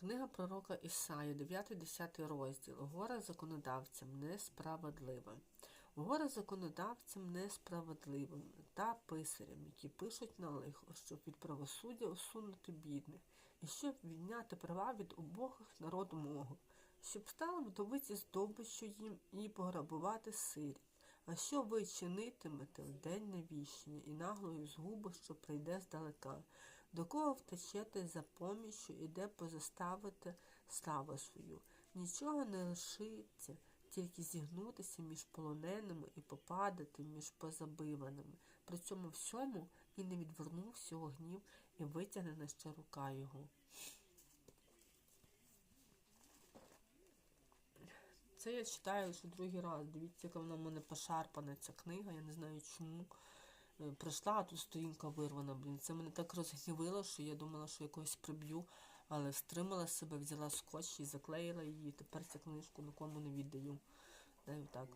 Книга пророка Ісаї, 9-10 розділ. Горе законодавцям несправедливим. Горе законодавцям несправедливим та писарям, які пишуть на лихо, щоб від правосуддя усунути бідних, і щоб відняти права від убогих народу мого, щоб стали вдовиці здобиччю їм і пограбувати сирі. А що ви чинитимете в день навіщення і наглою згуби, що прийде здалека? До кого втечете за поміччю і де позаставите славу свою? Нічого не лишиться, тільки зігнутися між полоненими і попадати між позабиваними. При цьому всьому і не відвернувся гнів і витягнена ще рука його. Це я читаю лише другий раз. Дивіться, яка вона в мене пошарпана ця книга, я не знаю чому. Е, Прийшла, а тут сторінка вирвана, блін. Це мене так розгнівило, що я думала, що я когось приб'ю, але стримала себе, взяла скотч і заклеїла її. Тепер цю книжку нікому не віддаю. Даю так.